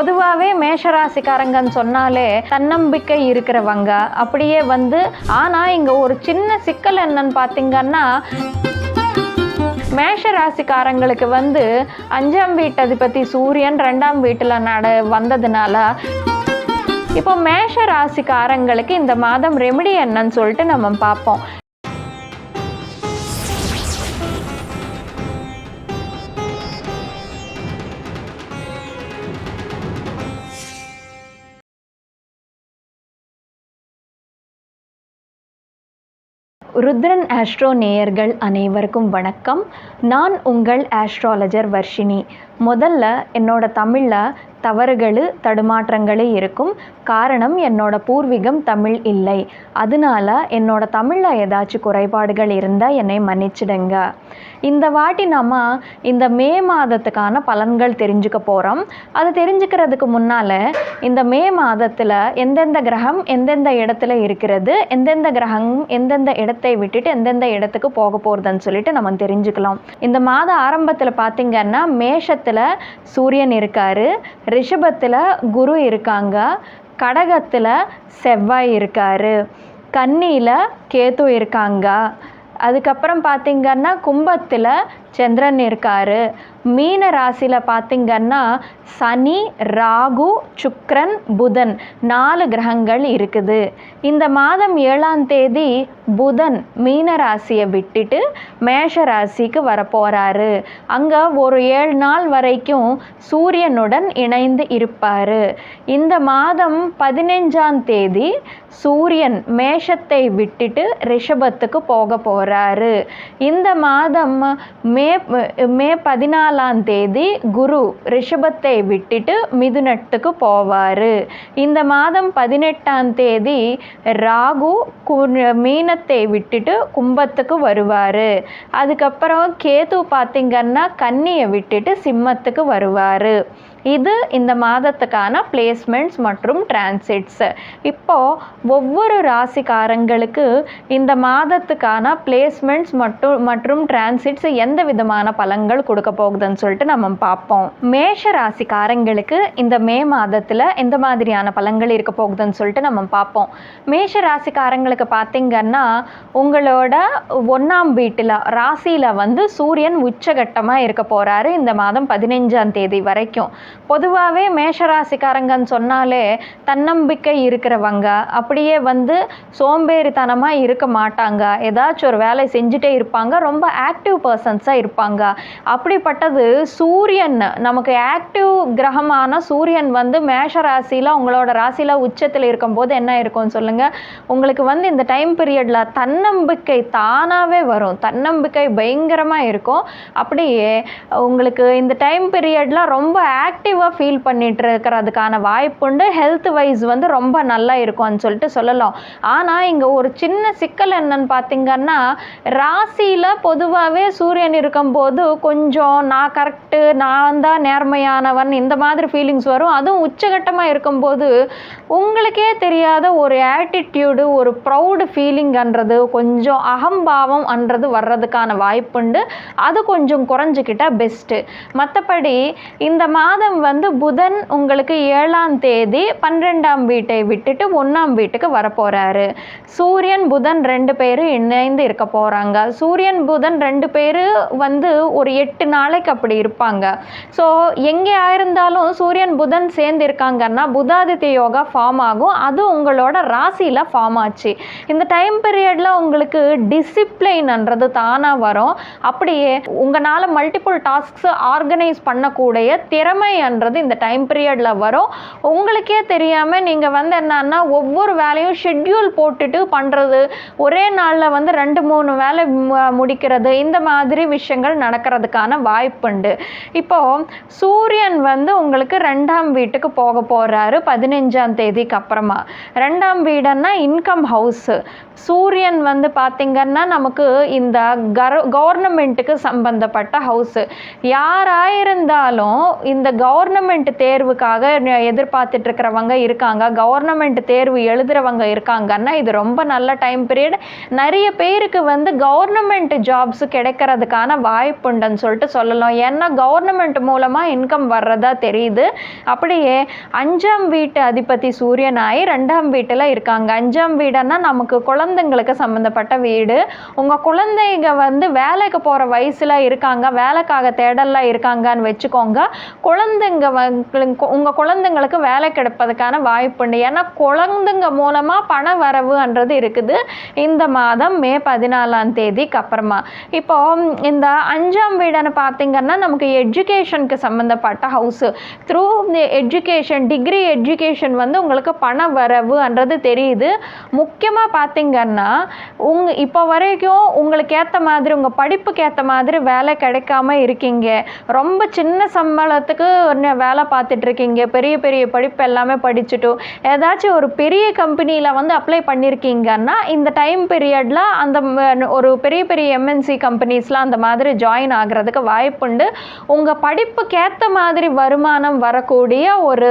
பொதுவாகவே மேஷராசிக்காரங்கன்னு சொன்னாலே தன்னம்பிக்கை இருக்கிறவங்க அப்படியே வந்து ஆனால் இங்கே ஒரு சின்ன சிக்கல் என்னன்னு பார்த்தீங்கன்னா மேஷ ராசிக்காரங்களுக்கு வந்து அஞ்சாம் வீட்டு அதிபதி சூரியன் ரெண்டாம் வீட்டில் நட வந்ததுனால இப்போ மேஷ ராசிக்காரங்களுக்கு இந்த மாதம் ரெமெடி என்னன்னு சொல்லிட்டு நம்ம பார்ப்போம். ருத்ரன் ஆஸ்ட்ரோ நேயர்கள் அனைவருக்கும் வணக்கம். நான் உங்கள் ஆஸ்ட்ராலஜர் வர்ஷினி. முதல்ல என்னோட தமிழில் தவறுகள் தடுமாற்றங்களே இருக்கும். காரணம் என்னோட பூர்வீகம் தமிழ் இல்லை. அதனால என்னோட தமிழில் ஏதாச்சும் குறைபாடுகள் இருந்தால் என்னை மன்னிச்சிடுங்க. இந்த வாட்டி நம்ம இந்த மே மாதத்துக்கான பலன்கள் தெரிஞ்சுக்க போகிறோம் அது தெரிஞ்சுக்கிறதுக்கு முன்னால் இந்த மே மாதத்தில் எந்தெந்த கிரகம் எந்தெந்த இடத்துல இருக்கிறது எந்தெந்த கிரகம் எந்தெந்த இடத்தை விட்டுட்டு எந்தெந்த இடத்துக்கு போக போகிறதுன்னு சொல்லிட்டு நம்ம தெரிஞ்சுக்கலாம். இந்த மாத ஆரம்பத்தில் பார்த்திங்கன்னா மேஷத்தில் சூரியன் இருக்காரு ரிஷபத்தில் குரு இருக்காங்க. கடகத்தில் செவ்வாய் இருக்காரு. கன்னியில் கேது இருக்காங்க. அதுக்கப்புறம் பார்த்திங்கன்னா கும்பத்தில் சந்திரன் இருக்காரு. மீன ராசியில் பார்த்திங்கன்னா சனி ராகு சுக்ரன் புதன் நாலு கிரகங்கள் இருக்குது. இந்த மாதம் ஏழாம் தேதி புதன் மீன ராசியை விட்டுட்டு மேஷ ராசிக்கு வரப்போகிறாரு அங்கே ஒரு ஏழு நாள் வரைக்கும் சூரியனுடன் இணைந்து இருப்பார். இந்த மாதம் பதினைஞ்சாம் தேதி சூரியன் மேஷத்தை விட்டுட்டு ரிஷபத்துக்கு போக போகிறாரு இந்த மாதம் மே மே பதினாலாம் தேதி குரு ரிஷபத்தை விட்டுட்டு மிதுனத்துக்கு போவார். இந்த மாதம் பதினெட்டாம் தேதி ராகு கு மீனத்தை விட்டுட்டு கும்பத்துக்கு வருவார். அதுக்கப்புறம் கேது பார்த்திங்கன்னா கன்னியை விட்டுட்டு சிம்மத்துக்கு வருவார். இது இந்த மாதத்துக்கான பிளேஸ்மெண்ட்ஸ் மற்றும் டிரான்சிட்ஸ் இப்போது ஒவ்வொரு ராசிக்காரங்களுக்கு இந்த மாதத்துக்கான பிளேஸ்மெண்ட்ஸ் மற்றும் மற்றும் டிரான்சிட்ஸ் எந்த விதமான பலன்கள் கொடுக்க போகுதுன்னு சொல்லிட்டு நம்ம பார்ப்போம். மேஷ ராசிக்காரங்களுக்கு இந்த மே மாதத்தில் எந்த மாதிரியான பலன்கள் இருக்க போகுதுன்னு சொல்லிட்டு நம்ம பார்ப்போம். மேஷ ராசிக்காரங்களுக்கு பார்த்தீங்கன்னா உங்களோட ஒன்றாம் வீட்டில் ராசியில் வந்து சூரியன் உச்சகட்டமாக இருக்க போகிறாரு இந்த மாதம் பதினைஞ்சாம் தேதி வரைக்கும். பொதுவாகவே மேஷராசிக்காரங்கன்னு சொன்னாலே தன்னம்பிக்கை இருக்கிறவங்க. அப்படியே வந்து சோம்பேறித்தனமாக இருக்க மாட்டாங்க. ஏதாச்சும் ஒரு வேலை செஞ்சுட்டே இருப்பாங்க. ரொம்ப ஆக்டிவ் பர்சன்ஸாக இருப்பாங்க. அப்படிப்பட்டது சூரியன். நமக்கு ஆக்டிவ் கிரகமான சூரியன் வந்து மேஷ ராசியில் உங்களோட ராசியில் உச்சத்தில் இருக்கும்போது என்ன இருக்கும்னு சொல்லுங்கள் உங்களுக்கு வந்து இந்த டைம் பீரியடில் தன்னம்பிக்கை தானாகவே வரும். தன்னம்பிக்கை பயங்கரமாக இருக்கும். அப்படியே உங்களுக்கு இந்த டைம் பீரியடில் ரொம்ப ஆக்டிவாக ஃபீல் பண்ணிட்டு இருக்கிறதுக்கான வாய்ப்புண்டு ஹெல்த் வைஸ் வந்து ரொம்ப நல்லா இருக்கும்னு சொல்லிட்டு சொல்லலாம். ஆனால் இங்கே ஒரு சின்ன சிக்கல் என்னன்னு பார்த்தீங்கன்னா ராசியில் பொதுவாகவே சூரியன் இருக்கும்போது கொஞ்சம் நான் கரெக்டு நான் தான் நேர்மையானவன் இந்த மாதிரி ஃபீலிங்ஸ் வரும். அதுவும் உச்சகட்டமாக இருக்கும்போது உங்களுக்கே தெரியாத ஒரு ஆட்டிடியூடு ஒரு ப்ரௌடு ஃபீலிங்ன்றது கொஞ்சம் அகம்பாவம் அன்றது வர்றதுக்கான வாய்ப்புண்டு அது கொஞ்சம் குறைஞ்சிக்கிட்டால் பெஸ்ட்டு மற்றபடி இந்த மாதம் வந்து புதன் உங்களுக்கு ஏழாம் தேதி பன்னிரெண்டாம் வீட்டை விட்டுட்டு ஒன்றாம் வீட்டுக்கு வரப்போகிறாரு சூரியன் புதன் ரெண்டு பேரும் இணைந்து இருக்க போகிறாங்க சூரியன் புதன் ரெண்டு பேர் வந்து ஒரு எட்டு நாளைக்கு அப்படி இருப்பாங்க. ஸோ எங்கே ஆயிருந்தாலும் சூரியன் புதன் சேர்ந்து இருக்காங்கன்னா புதாதித்ய யோகா ஃபார்ம் ஆகும். அது உங்களோட ராசியில் ஃபார்ம் ஆச்சு. இந்த டைம் பீரியடில் உங்களுக்கு டிசிப்ளைன்ன்றது தானாக வரும். அப்படியே உங்களால் மல்டிபிள் டாஸ்க்ஸ் ஆர்கனைஸ் பண்ணக்கூடிய திறமை திறமைன்றது இந்த டைம் பீரியடில் வரும். உங்களுக்கே தெரியாமல் நீங்கள் வந்து என்னன்னா ஒவ்வொரு வேலையும் ஷெட்யூல் போட்டுட்டு பண்ணுறது ஒரே நாளில் வந்து ரெண்டு மூணு வேலை முடிக்கிறது. இந்த மாதிரி விஷயங்கள் நடக்கிறதுக்கான வாய்ப்புண்டு இப்போ சூரியன் வந்து உங்களுக்கு ரெண்டாம் வீட்டுக்கு போக போகிறாரு பதினஞ்சாம் தேதிக்கு அப்புறமா. ரெண்டாம் வீடுன்னா இன்கம் ஹவுஸு சூரியன் வந்து பார்த்திங்கன்னா நமக்கு இந்த கர கவர்னமெண்ட்டுக்கு சம்பந்தப்பட்ட ஹவுஸு யாராயிருந்தாலும் இந்த கவர்னமெண்ட் தேர்வுக்காக எதிர்பார்த்துட்டு இருக்கிறவங்க இருக்காங்க. கவர்னமெண்ட் தேர்வு எழுதுறவங்க இருக்காங்கன்னா இது ரொம்ப நல்ல டைம் பீரியட் நிறைய பேருக்கு வந்து கவர்னமெண்ட் ஜாப்ஸ் கிடைக்கிறதுக்கான வாய்ப்புண்டுன்னு சொல்லிட்டு சொல்லலாம். ஏன்னா கவர்னமெண்ட் மூலமாக இன்கம் வர்றதா தெரியுது. அப்படியே அஞ்சாம் வீட்டு அதிபதி சூரியனாய் ரெண்டாம் வீட்டில் இருக்காங்க. அஞ்சாம் வீடுன்னா நமக்கு குழந்தைங்களுக்கு சம்மந்தப்பட்ட வீடு. உங்கள் குழந்தைங்க வந்து வேலைக்கு போகிற வயசில் இருக்காங்க. வேலைக்காக தேடலில் இருக்காங்கன்னு வச்சுக்கோங்க. குழந்தைங்க உங்கள் குழந்தைங்களுக்கு வேலை கிடைப்பதுக்கான வாய்ப்புண்டு ஏன்னா குழந்தைங்க மூலமாக பண வரவுன்றது இருக்குது. இந்த மாதம் மே பதினாலாம் தேதிக்கு அப்புறமா. இப்போ இந்த அஞ்சாம் வீடுன்னு பார்த்தீங்கன்னா நமக்கு எஜுகேஷனுக்கு சம்மந்தப்பட்ட house through education degree education வந்து உங்களுக்கு பண வரவுன்றது தெரியுது. முக்கியமாக பார்த்தீங்கன்னா உங் இப்போ வரைக்கும் உங்களுக்கு ஏற்ற மாதிரி உங்கள் படிப்புக்கு ஏற்ற மாதிரி வேலை கிடைக்காம இருக்கீங்க. ரொம்ப சின்ன சம்பளத்துக்கு ஒன்று வேலை பார்த்துட்ருக்கீங்க பெரிய பெரிய படிப்பு எல்லாமே படிச்சுட்டு ஏதாச்சும் ஒரு பெரிய கம்பெனியில் வந்து அப்ளை பண்ணியிருக்கீங்கன்னா இந்த டைம் பீரியடில் அந்த ஒரு பெரிய பெரிய எம்என்சி கம்பெனிஸ்லாம் அந்த மாதிரி ஜாயின் ஆகிறதுக்கு வாய்ப்புண்டு உங்கள் படிப்புக்கு ஏற்ற மாதிரி வருமானம் வரக்கூடிய ஒரு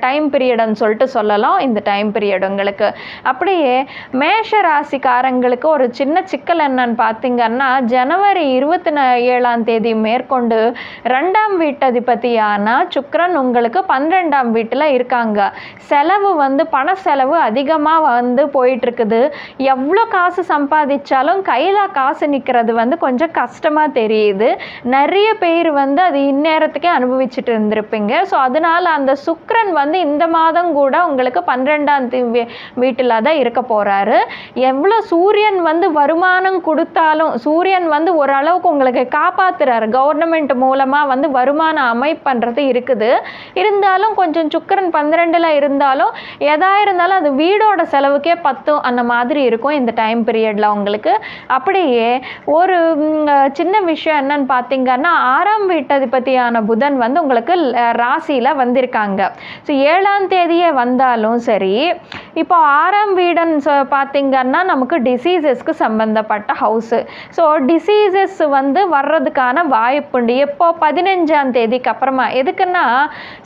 டைம் பீரியடுன்னு சொல்லிட்டு சொல்லலாம். இந்த டைம் பீரியட் உங்களுக்கு. அப்படியே மேஷ ராசிக்காரங்களுக்கு ஒரு சின்ன சிக்கல் என்னன்னு பார்த்தீங்கன்னா ஜனவரி இருபத்தி ந- ஏழாம் தேதி மேற்கொண்டு ரெண்டாம் வீட்டதிபதியான சுக்கிரன் உங்களுக்கு பன்னிரெண்டாம் வீட்டில் இருக்காங்க. செலவு வந்து பண செலவு அதிகமாக வந்து போயிட்டுருக்குது. எவ்வளோ காசு சம்பாதிச்சாலும் கையில் காசு நிற்கிறது வந்து கொஞ்சம் கஷ்டமாக தெரியுது. நிறைய பேர் வந்து அது இந்நேரத்துக்கே அனுபவிச்சுட்டு இருந்திருப்பீங்க. ஸோ அதனால அந்த சுக்கரன் வந்து இந்த மாதம் கூட உங்களுக்கு பன்னிரெண்டாம் வீட்டில் தான் இருக்க போகிறாரு எவ்வளோ சூரியன் வந்து வருமானம் கொடுத்தாலும் சூரியன் வந்து ஓரளவுக்கு உங்களுக்கு காப்பாற்றுறாரு கவர்னமெண்ட் மூலமாக வந்து வருமானம் அப்படின்றது இருக்குது. இருந்தாலும் கொஞ்சம் சுக்கரன் பன்னிரெண்டில் இருந்தாலும் எதா இருந்தாலும் அது வீடோட செலவுக்கே பத்தும் அந்த மாதிரி இருக்கும் இந்த டைம் பீரியடில் உங்களுக்கு அப்படியே ஒரு சின்ன விஷயம் என்னன்னு பார்த்தீங்கன்னா ஆறாம் வீட்டதிபதியான புதன் வந்து உங்களுக்கு ராசியில் வந்திருக்காங்க. ஸோ ஏழாம் தேதியே வந்தாலும் சரி இப்போ ஆறாம் வீடுன்னு சொ பார்த்தீங்கன்னா நமக்கு டிசீசஸ்க்கு சம்மந்தப்பட்ட ஹவுஸு ஸோ டிசீசஸ் வந்து வர்றதுக்கான வாய்ப்புண்டு எப்போ பதினஞ்சாம் தேதிக்கு அப்புறமா எதுக்குன்னா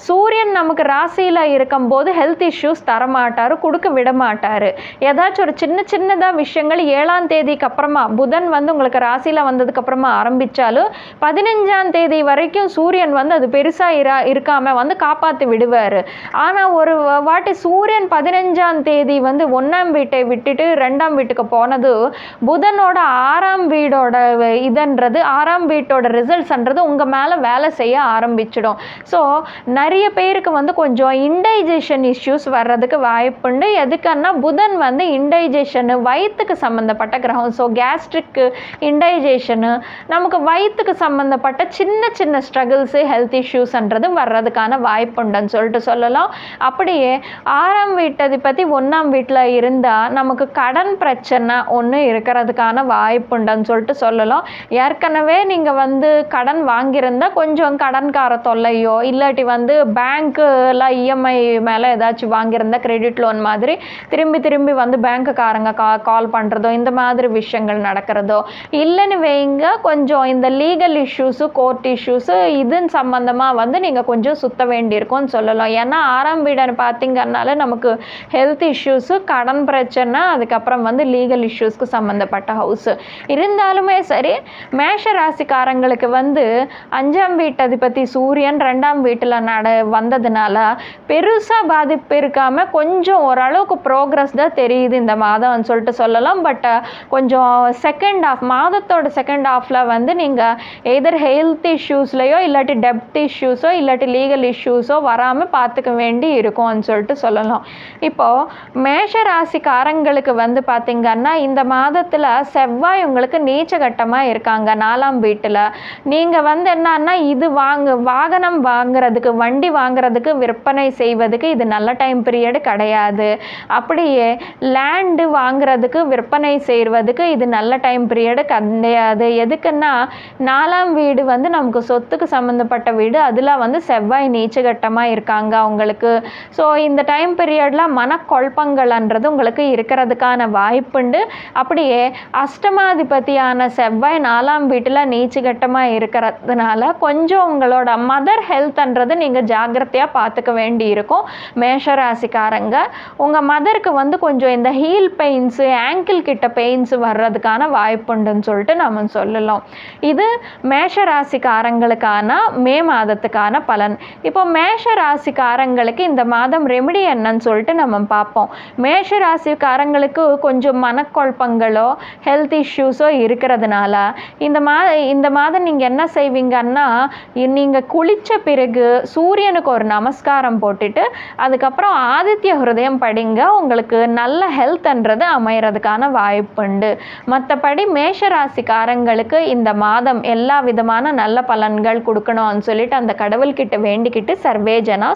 சூரியன் நமக்கு ராசியில் இருக்கும்போது ஹெல்த் இஷ்யூஸ் தரமாட்டார் கொடுக்க விட மாட்டார் ஏதாச்சும் ஒரு சின்ன சின்னதாக விஷயங்கள் ஏழாம் தேதிக்கு அப்புறமா புதன் வந்து உங்களுக்கு ராசியில் வந்ததுக்கு அப்புறமா ஆரம்பித்தாலும் பதினஞ்சாம் தேதி வரைக்கும் சூரியன் வந்து அது பெருசாக இரா இருக்காமல் வந்து காப்பாற்றி விடுவார். ஆனால் ஒரு வாட்டி சூரியன் பதினஞ்சாம் தேதி வந்து ஒன்றாம் வீட்டை விட்டுட்டு ரெண்டாம் வீட்டுக்கு போனது புதனோட ஆறாம் வீடோட இதன்றது ஆறாம் வீட்டோட ரிசல்ட்ஸ்ன்றது உங்கள் மேலே வேலை செய்ய ஆரம்பிச்சிடும். ஸோ நிறைய பேருக்கு வந்து கொஞ்சம் இன்டைஜேஷன் இஷ்யூஸ் வர்றதுக்கு வாய்ப்புண்டு எதுக்குன்னா புதன் வந்து இன்டைஜேஷனு வயிற்றுக்கு சம்மந்தப்பட்ட கிரகம். ஸோ கேஸ்ட்ரிக்கு இன்டைஜேஷனு நமக்கு வயிற்றுக்கு சம்மந்தப்பட்ட சின்ன சின்ன ஸ்ட்ரகிள்ஸு ஹெல்த் இஷ்யூஸ்ன்றது வர்றதுக்கான வாய்ப்புண்டுன்னு சொல்லிட்டு சொல்லலாம். அப்படியே ஆறாம் வீட்டதிபதி ஒன்றாம் வீட்டில் இருந்தால் நமக்கு கடன் பிரச்சனை ஒன்று இருக்கிறதுக்கான வாய்ப்புண்டுன்னு சொல்லிட்டு சொல்லலாம். ஏற்கனவே நீங்கள் வந்து கடன் வாங்கியிருந்தா கொஞ்சம் கடன்கார தொல்லையோ இல்லாட்டி வந்து பேங்க்கில் இஎம்ஐ மேலே ஏதாச்சும் வாங்கியிருந்தா கிரெடிட் லோன் மாதிரி திரும்பி திரும்பி வந்து பேங்க்குக்காரங்க கா கால் பண்ணுறதோ இந்த மாதிரி விஷயங்கள் நடக்கிறதோ இல்லைன்னு வைங்க கொஞ்சம் இந்த லீகல் இஷ்யூஸு கோர்ட் இஷ்யூஸு இதன் சம்மந்தமாக வந்து நீங்கள் கொஞ்சம் சுத்த வேண்டியிருக்கும்னு சொல்லலாம். ஏன்னா ஆறாம் வீடுன்னு பார்த்தீங்கன்னால நமக்கு ஹெல்த் ஹெல்த் இஷ்யூஸு கடன் பிரச்சனை அதுக்கப்புறம் வந்து லீகல் இஷ்யூஸ்க்கு சம்மந்தப்பட்ட ஹவுஸு இருந்தாலுமே சரி மேஷ ராசிக்காரங்களுக்கு வந்து அஞ்சாம் வீட்டு அதிபதி சூரியன் ரெண்டாம் வீட்டில் நட வந்ததுனால பெருசாக பாதிப்பு இருக்காமல் கொஞ்சம் ஓரளவுக்கு ப்ரோக்ரஸ் தான் தெரியுது இந்த மாதம்னு சொல்லிட்டு சொல்லலாம். பட் கொஞ்சம் செகண்ட் ஆஃப் மாதத்தோட செகண்ட் ஆஃபில் வந்து நீங்கள் எதர் ஹெல்த் இஷ்யூஸ்லையோ இல்லாட்டி டெப்த் இஷ்யூஸோ இல்லாட்டி லீகல் இஷ்யூஸோ வராமல் பார்த்துக்க வேண்டி இருக்கும்னு சொல்லிட்டு சொல்லலாம். இப்போது மேஷ ராசிக்காரங்களுக்கு வந்து பார்த்திங்கன்னா இந்த மாதத்தில் செவ்வாய் உங்களுக்கு நீச்சகட்டமாக இருக்காங்க நாலாம் வீட்டில். நீங்கள் வந்து என்னன்னா இது வாங்க வாகனம் வாங்குறதுக்கு வண்டி வாங்குறதுக்கு விற்பனை செய்வதுக்கு இது நல்ல டைம் பீரியடு கிடையாது. அப்படியே லேண்டு வாங்குறதுக்கு விற்பனை செய்வதுக்கு இது நல்ல டைம் பீரியடு கிடையாது. எதுக்குன்னா நாலாம் வீடு வந்து நமக்கு சொத்துக்கு சம்மந்தப்பட்ட வீடு. அதில் வந்து செவ்வாய் நீச்சகட்டமாக இருக்காங்க அவங்களுக்கு. ஸோ இந்த டைம் பீரியடில் மன குழப்பங்கள்ன்றது உங்களுக்கு இருக்கிறதுக்கான வாய்ப்புண்டு. அப்படியே அஷ்டமாதிபதியான செவ்வாய் நாலாம் வீட்டில் நீச்சுகட்டமாக இருக்கிறதுனால கொஞ்சம் உங்களோட மதர் ஹெல்த்ன்றது நீங்கள் ஜாக்கிரதையாக பார்த்துக்க வேண்டி இருக்கும் மேஷராசிக்காரங்க உங்கள் மதருக்கு வந்து கொஞ்சம் இந்த ஹீல் பெயின்ஸு ஆங்கிள் கிட்ட பெயின்ஸ் வர்றதுக்கான வாய்ப்புண்டுன்னு சொல்லிட்டு நம்ம சொல்லலாம். இது மேஷ ராசிக்காரங்களுக்கான மே மாதத்துக்கான பலன். இப்போ மேஷ ராசிக்காரங்களுக்கு இந்த மாதம் ரெமிடி என்னன்னு சொல்லிட்டு நம்ம பார்ப்போம் மேஷ ராசிக்காரங்களுக்கு கொஞ்சம் மனக்குழப்பங்களோ ஹெல்த் இஷ்யூஸோ இருக்கிறதுனால இந்த மா இந்த மாதம் நீங்கள் என்ன செய்வீங்கன்னா நீங்கள் குளித்த பிறகு சூரியனுக்கு ஒரு நமஸ்காரம் போட்டுட்டு அதுக்கப்புறம் ஆதித்ய ஹிருதயம் படிங்க. உங்களுக்கு நல்ல ஹெல்த்ன்றது அமையறதுக்கான வாய்ப்புண்டு. மற்றபடி மேஷ ராசிக்காரங்களுக்கு இந்த மாதம் எல்லா விதமான நல்ல பலன்கள் கொடுக்கணும்னு சொல்லிட்டு அந்த கடவுள்கிட்ட வேண்டிக்கிட்டு சர்வேஜனா ஜனா